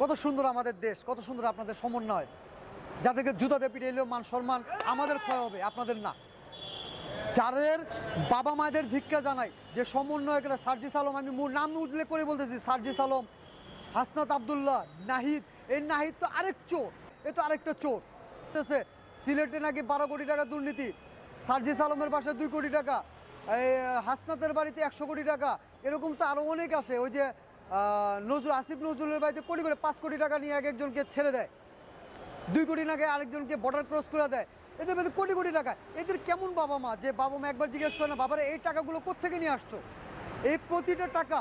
কত সুন্দর আমাদের দেশ, কত সুন্দর আপনাদের সমন্বয়। যাদেরকে জুতাতে পিটে এলেও মান সম্মান আমাদের ক্ষয় হবে, আপনাদের না। যাদের বাবা মায়েদের ধিক্কা জানাই, যে সমন্বয়করা সার্জিস আলম, আমি মূল নাম উল্লেখ করে বলতেছি, সার্জিস আলম, হাসনাত আবদুল্লাহ, নাহিদ, এই নাহিদ তো আরেক চোর, এ তো আরেকটা চোর। সিলেটে নাকি বারো কোটি টাকা দুর্নীতি, সার্জিস আলমের বাসায় দুই কোটি টাকা, এই হাসনাতের বাড়িতে একশো কোটি টাকা, এরকম তো আরও অনেক আছে, ওই যে নজরুল, আসিফ নজরুলের বাড়িতে কোটি করে পাঁচ কোটি টাকা নিয়ে এক একজনকে ছেড়ে দেয়। দুই কোটি টাকা আরেকজনকে বর্ডার ক্রস করে দেয়। এদের মধ্যে কোটি কোটি টাকা। এদের কেমন বাবা মা? যে বাবা মা একবার জিজ্ঞেস করে না, বাবারা, এই টাকাগুলো কোত্থেকে নিয়ে আসছো? এই প্রতিটা টাকা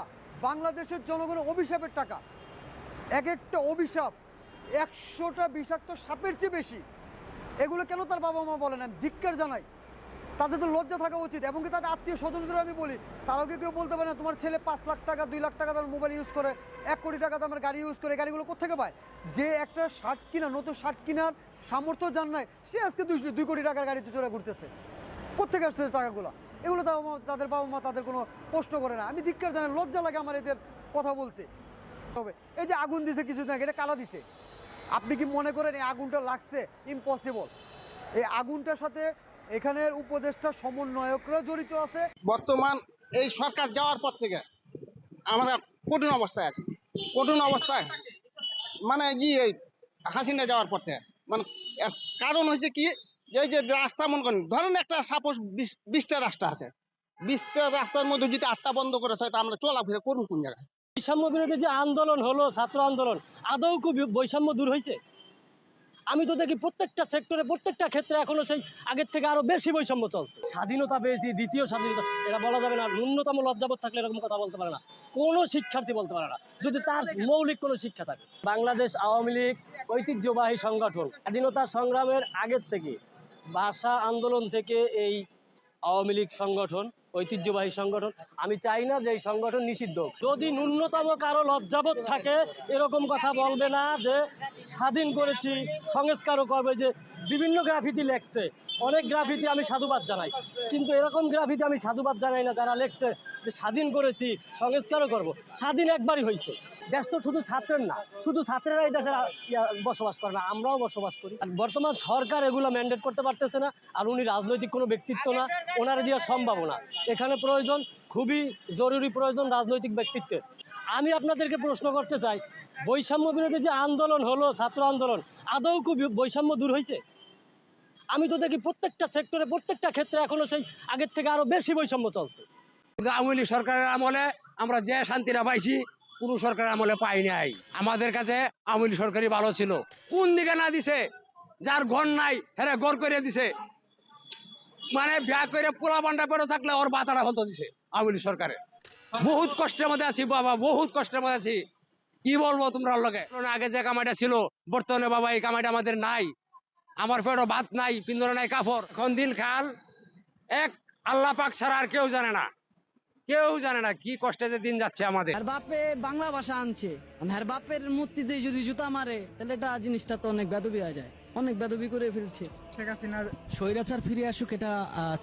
বাংলাদেশের জনগণের অভিশাপের টাকা। এক একটা অভিশাপ একশোটা বিষাক্ত সাপের চেয়ে বেশি। এগুলো কেন তার বাবা মা বলে না ধিক্কার জানাই। তাদের তো লজ্জা থাকা উচিত, এবং কি তাদের আত্মীয় স্বজনদের আমি বলি, তারাও কি কেউ বলতে পারে না, তোমার ছেলে পাঁচ লাখ টাকা, দুই লাখ টাকা দামের মোবাইল ইউজ করে, এক কোটি টাকা দামের গাড়ি ইউজ করে, গাড়িগুলো কোথেকে পায়? যে একটা শার্ট কিনা, নতুন শার্ট কেনার সামর্থ্য জান নাই, সে আজকে দুই দুই কোটি টাকার গাড়িতে চলে ঘুরতেছে। কোথেকে আসছে টাকাগুলো? এগুলো তাও তাদের বাবা মা তাদের কোনো প্রশ্ন করে না। আমি ধিক্কার জানাই, লজ্জা লাগে আমার এদের কথা বলতে। তবে এই যে আগুন দিছে কিছু না এটা কালা দিছে। আপনি কি মনে করেন এই আগুনটা লাগছে? ইম্পসিবল এই আগুনটার সাথে এখানের উপদেষ্টা সমন্বয়করা জড়িত আছে। বর্তমান এই সরকার যাওয়ার পর থেকে আমরা কঠিন অবস্থায় আছি। কঠিন অবস্থায় মানে কি এই হাসিনা যাওয়ার পর থেকে। মানে এর কারণ হয়েছে কি এই যে রাস্তা মনে করেন ধরেন একটা সাপোজ বিশটা রাস্তা আছে। বিশটা রাস্তার মধ্যে যদি আটটা বন্ধ করে থাকে তা আমরা চলাফেরা করুন কোন জায়গায়? বৈষম্য বিরোধী যে আন্দোলন হলো ছাত্র আন্দোলন আদৌ খুব বৈষম্য দূর হয়েছে? আমি তো দেখি প্রত্যেকটা সেক্টরে প্রত্যেকটা ক্ষেত্রে এখনও সেই আগের থেকে আরও বেশি বৈষম্য চলছে। স্বাধীনতা পেয়েছি, দ্বিতীয় স্বাধীনতা, এটা বলা যাবে না ন্যূনতম লজ্জাবোধ থাকলে এরকম কথা বলতে পারে না। কোনো শিক্ষার্থী বলতে পারে না, যদি তার মৌলিক কোনো শিক্ষা থাকে। বাংলাদেশ আওয়ামী লীগ ঐতিহ্যবাহী সংগঠন, স্বাধীনতা সংগ্রামের আগের থেকে ভাষা আন্দোলন থেকে এই আওয়ামী লীগ সংগঠন ঐতিহ্যবাহী সংগঠন। আমি চাই না যে এই সংগঠন নিষিদ্ধ যদি ন্যূনতম কারও লজ্জাবোধ থাকে, এরকম কথা বলবে না যে স্বাধীন করেছি, সংস্কারও করবে যে বিভিন্ন গ্রাফিতি লেখছে। অনেক গ্রাফিতি আমি সাধুবাদ জানাই। কিন্তু এরকম গ্রাফিতি আমি সাধুবাদ জানাই না, যারা লেখছে যে স্বাধীন করেছি, সংস্কারও করব। স্বাধীন একবারই হয়েছে দেশ তো শুধু ছাত্রের না, শুধু ছাত্রেরা এই দেশে ইয়া- বসবাস করে না, আমরাও বসবাস করি। আর বর্তমান সরকার এগুলো ম্যান্ডেট করতে পারতেছে না, আর উনি রাজনৈতিক কোনো ব্যক্তিত্ব না, ওনারা দেওয়া সম্ভব না এখানে প্রয়োজন, খুবই জরুরি প্রয়োজন রাজনৈতিক ব্যক্তিত্বের। আমি আপনাদেরকে প্রশ্ন করতে চাই, বৈষম্য বিরোধী যে আন্দোলন হলো, ছাত্র আন্দোলন, আদৌ খুব বৈষম্য দূর হয়েছে? আমি তো দেখি প্রত্যেকটা সেক্টরে প্রত্যেকটা ক্ষেত্রে এখনও সেই আগের থেকে আরও বেশি বৈষম্য চলছে। আওয়ামী সরকারের আমলে আমরা যে শান্তিটা পাইছি কোন সরকারের আমলে পাই নাই। আমাদের কাছে আওয়ামী লীগ সরকারই ভালো ছিল। কোন দিকে না দিছে, যার ঘর নাই হ্যাঁ ঘর করে দিছে। মানে বিয়া করে পোলা বান্ডা করে থাকলে ওর বাতারা হতো দিছে আওয়ামী লীগ সরকারে। বহুত কষ্টের মধ্যে আছি বাবা, বহুত কষ্টের মধ্যে আছি। কি বলব তোমরা লোকে আগে যে কামাইটা ছিল, বর্তমানে বাবা এই কামাইটা আমাদের নাই। আমার পেটও ভাত নাই, পিন্দরে নাই কাপড়। এখন দিন খাল এক আল্লাহ পাক ছাড়া আর কেউ জানে না। কেউ জানে না কি কষ্টে যে দিন যাচ্ছে আমাদের। আর বাপে বাংলা ভাষা আনছে। আর বাপের মূর্তিতে যদি জুতা মারে তাহলে এটা জিনিসটা তো অনেক বেদবি হয়ে যায়। অনেক বেদবি করে ফেলছে। শেখ হাসিনা স্বৈরাচার ফিরে আসুক এটা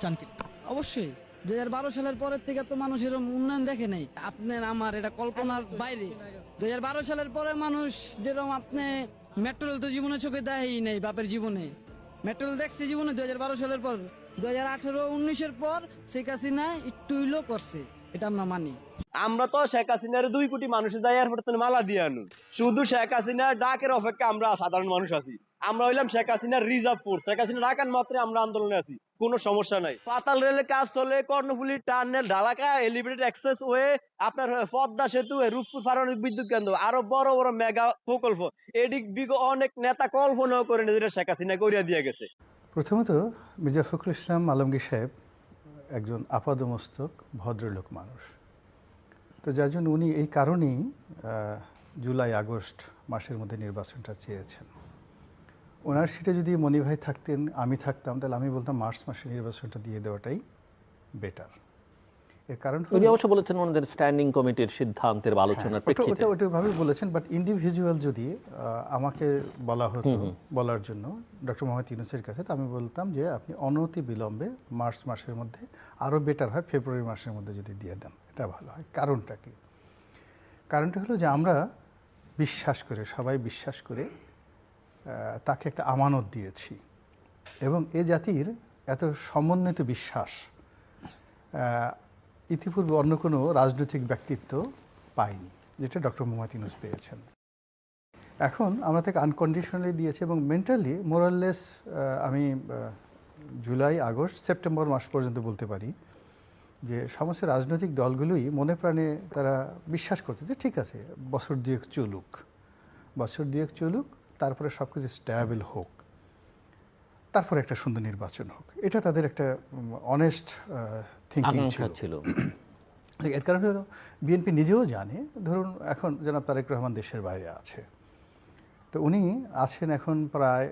চান কি? অবশ্যই। দুই হাজার বারো সালের পরের থেকে তো মানুষ এরকম উন্নয়ন দেখে নেই। আপনার আমার এটা কল্পনার বাইরে। দুই হাজার বারো সালের পরে মানুষ যেরকম আপনি মেট্রোল তো জীবনে চোখে দেয়ই নেই বাপের জীবনে। মেট্রোল দেখছে জীবনে দুই হাজার বারো সালের পর। দুই হাজার আঠারো উনিশের পর শেখ হাসিনা একটু করছে। এটা আমরা মানি। আমরা তো শেখ হাসিনার দুই কোটি মানুষের যাই এয়ারপোর্ট মালা দিয়ে আনু শুধু শেখ হাসিনার ডাকের অপেক্ষা আমরা সাধারণ মানুষ আছি। আমরা হইলাম শেখ হাসিনার রিজার্ভ ফোর্স শেখ হাসিনা ডাকান মাত্রে আমরা আন্দোলনে আছি। কোনো সমস্যা নাই। পাতাল রেলের কাজ চলে কর্ণফুলি টার্নেল ঢালাকা এলিভেটেড এক্সেস ওয়ে আপনার পদ্মা সেতু রূপপুর পারমাণবিক বিদ্যুৎ কেন্দ্র আরও বড় বড় মেগা প্রকল্প। এদিক বিগ অনেক নেতা কল্পনাও করে নিজেরা শেখ হাসিনা করিয়া দিয়ে গেছে। প্রথমত মির্জা ফখরুল ইসলাম আলমগীর সাহেব একজন আপাদমস্তক, ভদ্রলোক মানুষ। তো যার জন্য উনি এই কারণেই জুলাই, আগস্ট মাসের মধ্যে নির্বাচনটা চেয়েছেন। ওনার সিটে যদি মনিভাই থাকতেন, আমি থাকতাম, তাহলে আমি বলতাম মার্চ মাসে নির্বাচনটা দিয়ে দেওয়াটাই বেটার। এর কারণ উনি অবশ্য বলেছেন ওনাদের স্ট্যান্ডিং কমিটির সিদ্ধান্তের বা আলোচনার হ্যাঁ, প্রেক্ষিতে। ওটা ওটা ভাবে বলেছেন বাট ইন্ডিভিজুয়াল যদি আমাকে বলা হতো বলার জন্য ডক্টর মোহাম্মদ ইউনুসের কাছে তো আমি বলতাম যে আপনি অনতি বিলম্বে মার্চ মাসের মধ্যে আরও বেটার হয় ফেব্রুয়ারি মাসের মধ্যে যদি দিয়ে দেন এটা ভালো হয়। কারণটা কি? কারণটা হলো যে আমরা বিশ্বাস করে সবাই বিশ্বাস করে তাকে একটা আমানত দিয়েছি। এবং এ জাতির এত সমন্বিত বিশ্বাস ইতিপূর্বে অন্য কোনো রাজনৈতিক ব্যক্তিত্ব পায়নি, যেটা ডক্টর মোহাম্মদ ইউনুস পেয়েছেন। এখন আমরা তাকে আনকন্ডিশনালি দিয়েছি এবং মেন্টালি মোরাললেস আমি জুলাই, আগস্ট, সেপ্টেম্বর মাস পর্যন্ত বলতে পারি যে সমস্ত রাজনৈতিক দলগুলোই মনে প্রাণে তারা বিশ্বাস করছে যে ঠিক আছে, বছর দুয়েক চলুক। বছর দুয়েক চলুক, তারপরে সব কিছু স্ট্যাবেল হোক। তারপরে একটা সুন্দর নির্বাচন হোক। এটা তাদের একটা অনেস্ট থিঙ্কিং আকাঙ্ক্ষা ছিল। এর কারণে হলো বিএনপি নিজেও জানে ধরুন এখন জনাব তারেক রহমান দেশের বাইরে আছে। তো উনি আছেন এখন প্রায়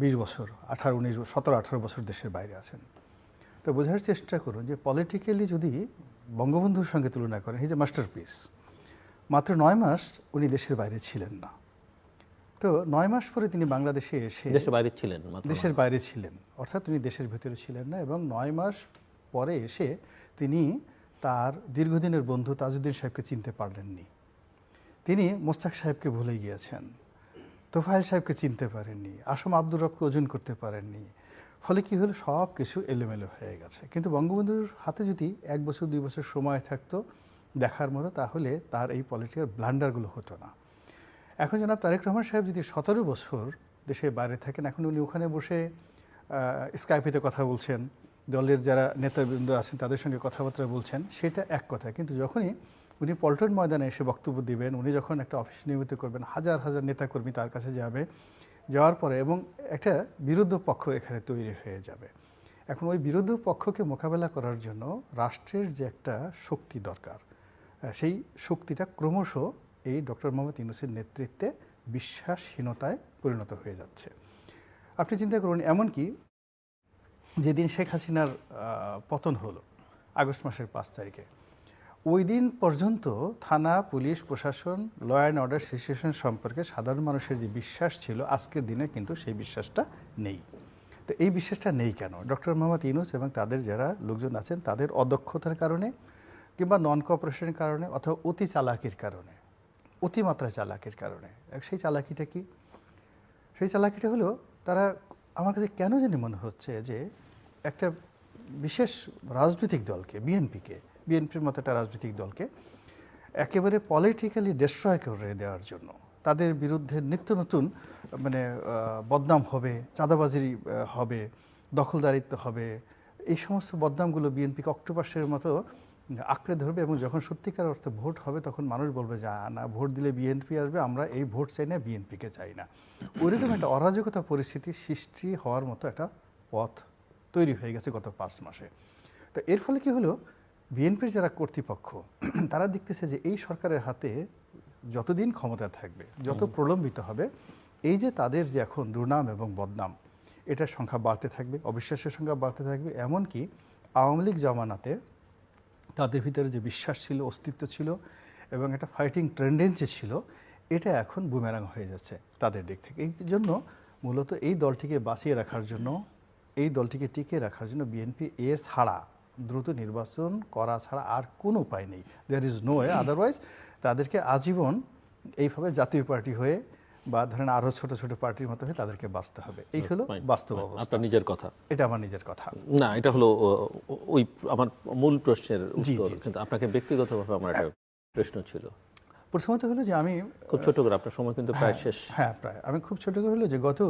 বিশ বছর আঠারো উনিশ সতেরো আঠারো বছর দেশের বাইরে আছেন। তো বোঝার চেষ্টা করুন যে পলিটিক্যালি যদি বঙ্গবন্ধুর সঙ্গে তুলনা করেন হিজ এ মাস্টারপিস মাত্র নয় মাস উনি দেশের বাইরে ছিলেন না। তো নয় মাস পরে তিনি বাংলাদেশে এসে দেশের বাইরে ছিলেন দেশের বাইরে ছিলেন। অর্থাৎ তিনি দেশের ভেতরে ছিলেন না এবং নয় মাস পরে এসে তিনি তার দীর্ঘদিনের বন্ধু তাজউদ্দিন সাহেবকে চিনতে পারলেননি। তিনি মোস্তাক সাহেবকে ভুলে গিয়েছেন। তোফায়েল সাহেবকে চিনতে পারেননি। আসম আব্দুর রবকে ওজন করতে পারেননি। ফলে কি হলো? সব কিছু এলোমেলো হয়ে গেছে। কিন্তু বঙ্গবন্ধুর হাতে যদি এক বছর, দুই বছর সময় থাকতো দেখার মতো, তাহলে তার এই পলিটিক্যাল ব্লান্ডারগুলো হতো না। এখন জনাব তারেক রহমান সাহেব যদি সতেরো বছর দেশে বাইরে থাকেন, এখন উনি ওখানে বসে স্কাইপিতে কথা বলছেন। দলের যারা নেতাবৃন্দ আছেন, তাদের সঙ্গে কথাবার্তা বলছেন, সেটা এক কথা কিন্তু যখনই উনি পল্টন ময়দানে এসে বক্তব্য দিবেন, উনি যখন একটা অফিস নিয়মিত করবেন, হাজার হাজার নেতাকর্মী তার কাছে যাবে, যাওয়ার পরে এবং একটা বিরুদ্ধ পক্ষ এখানে তৈরি হয়ে যাবে। এখন ওই বিরুদ্ধ পক্ষকে মোকাবেলা করার জন্য রাষ্ট্রের যে একটা শক্তি দরকার সেই শক্তিটা ক্রমশ এই ডক্টর মোহাম্মদ ইউনুসের নেতৃত্বে বিশ্বাসহীনতায় পরিণত হয়ে যাচ্ছে। আপনি চিন্তা করুন, এমনকি যেদিন শেখ হাসিনার পতন হলো, আগস্ট মাসের পাঁচ তারিখে, ওই দিন পর্যন্ত থানা, পুলিশ, প্রশাসন ল অ্যান্ড অর্ডার সিচুয়েশন সম্পর্কে সাধারণ মানুষের যে বিশ্বাস ছিল, আজকের দিনে কিন্তু সেই বিশ্বাসটা নেই। তো এই বিশ্বাসটা নেই কেন? ডক্টর মোহাম্মদ ইউনুস এবং তাদের যারা লোকজন আছেন, তাদের অদক্ষতার কারণে কিংবা নন কোঅপারেশনের কারণে অথবা অতি চালাকির কারণে অতিমাত্রা চালাকির কারণে সেই চালাকিটা কি? সেই চালাকিটা হলো, তারা, আমার কাছে কেন জানি মনে হচ্ছে যে একটা বিশেষ রাজনৈতিক দলকে, বিএনপিকে, বিএনপির মতো একটা রাজনৈতিক দলকে একেবারে পলিটিক্যালি ডিস্ট্রয় করে দেওয়ার জন্য। তাদের বিরুদ্ধে নিত্য নতুন মানে বদনাম হবে চাঁদাবাজি হবে, দখলদারিত্ব হবে, এই সমস্ত বদনামগুলো বিএনপিকে অক্টোপাসের মতো আঁকড়ে ধরবে এবং যখন সত্যিকার অর্থে ভোট হবে তখন মানুষ বলবে, যা না, ভোট দিলে বিএনপি আসবে, আমরা এই ভোট চাই না, বিএনপিকে চাই না। ওইরকম একটা অরাজকতা পরিস্থিতি সৃষ্টি হওয়ার মতো একটা পথ তৈরি হয়ে গেছে গত পাঁচ মাসে। তো এর ফলে কি হলো? বিএনপির যারা কর্তৃপক্ষ তারা দেখতেছে যে এই সরকারের হাতে যতদিন ক্ষমতা থাকবে যত প্রলম্বিত হবে এই যে তাদের যে এখন দুর্নাম এবং বদনাম এটার সংখ্যা বাড়তে থাকবে অবিশ্বাসের সংখ্যা বাড়তে থাকবে এমনকি আওয়ামী লীগ জমানাতে তাদের ভিতরে যে বিশ্বাস ছিল অস্তিত্ব ছিল এবং একটা ফাইটিং টেন্ডেন্সি ছিল এটা এখন বুমেরাং হয়ে যাচ্ছে তাদের দিক থেকে। এই জন্য মূলত এই দলটিকে বাঁচিয়ে রাখার জন্য এই দলটিকে টিকিয়ে রাখার জন্য বিএনপি এ ছাড়া দ্রুত নির্বাচন করা ছাড়া আর কোনো উপায় নেই। There is no way otherwise তাদেরকে আজীবন এইভাবে জাতীয় পার্টি হয়ে বা ধরেন আরও ছোট ছোট পার্টির মতো হয়ে তাদেরকে বাঁচতে হবে। এই হলো বাস্তব অবস্থা। আপনার নিজের কথা। এটা আমার নিজের কথা। না এটা হলো ওই আমার মূল প্রশ্নের উত্তর। কিন্তু আপনাকে ব্যক্তিগতভাবে আমার একটা প্রশ্ন ছিল। প্রথমত হলো যে আমি খুব ছোট করে আপনার সময় কিন্তু প্রায় শেষ। হ্যাঁ প্রায়। আমি খুব ছোট করে হলো যে গত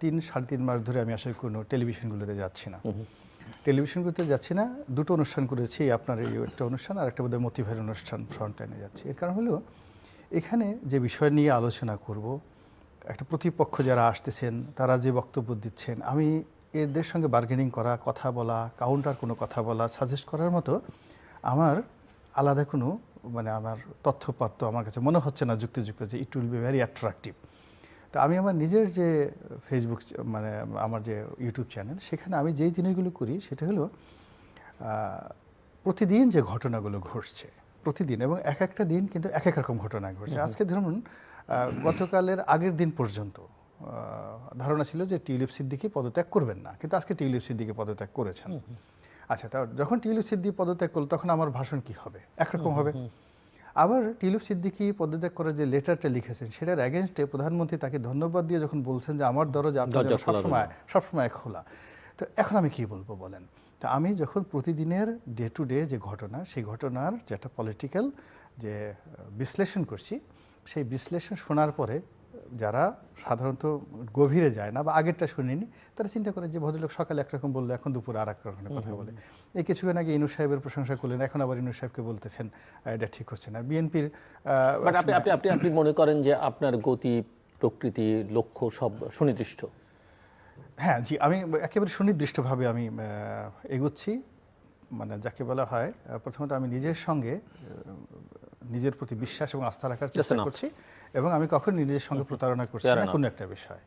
তিন সাড়ে তিন মাস ধরে আমি আসলে কোনো টেলিভিশনগুলোতে যাচ্ছি না। টেলিভিশনগুলোতে যাচ্ছি না দুটো অনুষ্ঠান করেছি আপনার এই একটা অনুষ্ঠান আর একটা বোধহয় মতিভাইয়ের অনুষ্ঠান ফ্রন্ট লাইনে যাচ্ছি। এর কারণ হলো এখানে যে বিষয় নিয়ে আলোচনা করব একটা প্রতিপক্ষ যারা আসতেছেন তারা যে বক্তব্য দিচ্ছেন আমি এদের সঙ্গে বার্গেনিং করা কথা বলা কাউন্টার কোনো কথা বলা সাজেস্ট করার মতো আমার আলাদা কোনো মানে আমার তথ্যপাত্র আমার কাছে মনে হচ্ছে না যুক্তিযুক্ত যে it will be very attractive তো আমি আমার নিজের যে ফেসবুক মানে আমার যে ইউটিউব চ্যানেল সেখানে আমি যেই জিনিসগুলো করি সেটা হলো প্রতিদিন যে ঘটনাগুলো ঘটছে প্রতিদিন এবং এক একটা দিন কিন্তু এক এক রকম ঘটনা ঘটছে। আজকে ধরুন গতকালের আগের দিন পর্যন্ত ধারণা ছিল যে টিউলিপ সিদ্দিকি পদত্যাগ করবেন না কিন্তু আজকে টিউলিপ সিদ্দিকি পদত্যাগ করেছেন। আচ্ছা তা যখন টিউলিপ সিদ্দিকি পদত্যাগ করল তখন আমার ভাষণ কি হবে? একরকম হবে। আবার টিলুপ সিদ্দিকী পদত্যাগ করার যে লেটারটা লিখেছেন সেটার অ্যাগেনস্টে প্রধানমন্ত্রী তাকে ধন্যবাদ দিয়ে যখন বলছেন যে আমার দরজা আপনার সবসময় সবসময় খোলা। তো এখন আমি কি বলব বলেন? তা আমি যখন প্রতিদিনের ডে টু ডে যে ঘটনা সেই ঘটনার যে একটা পলিটিক্যাল যে বিশ্লেষণ করছি সেই বিশ্লেষণ শোনার পরে যারা সাধারণত গভীরে যায় না বা আগেরটা শুনিনি তারা চিন্তা করে যে ভদ্রলোক সকালে একরকম বলল এখন দুপুরে আর এক রকমের কথা বলে। এই কিছুক্ষণ আগে ইনু সাহেবের প্রশংসা করলেন এখন আবার ইনু সাহেবকে বলতেছেন এটা ঠিক হচ্ছে না। বিএনপির আপনি আপনি আপনি আপনি মনে করেন যে আপনার গতি প্রকৃতি লক্ষ্য সব সুনির্দিষ্ট? হ্যাঁ জি আমি একেবারে সুনির্দিষ্টভাবে আমি এগোচ্ছি। মানে যাকে বলা হয় প্রথমত আমি নিজের সঙ্গে নিজের প্রতি বিশ্বাস এবং আস্থা রাখার চেষ্টা করছি এবং আমি কখনো নিজের সঙ্গে প্রতারণা করছি না কোনো একটা বিষয়.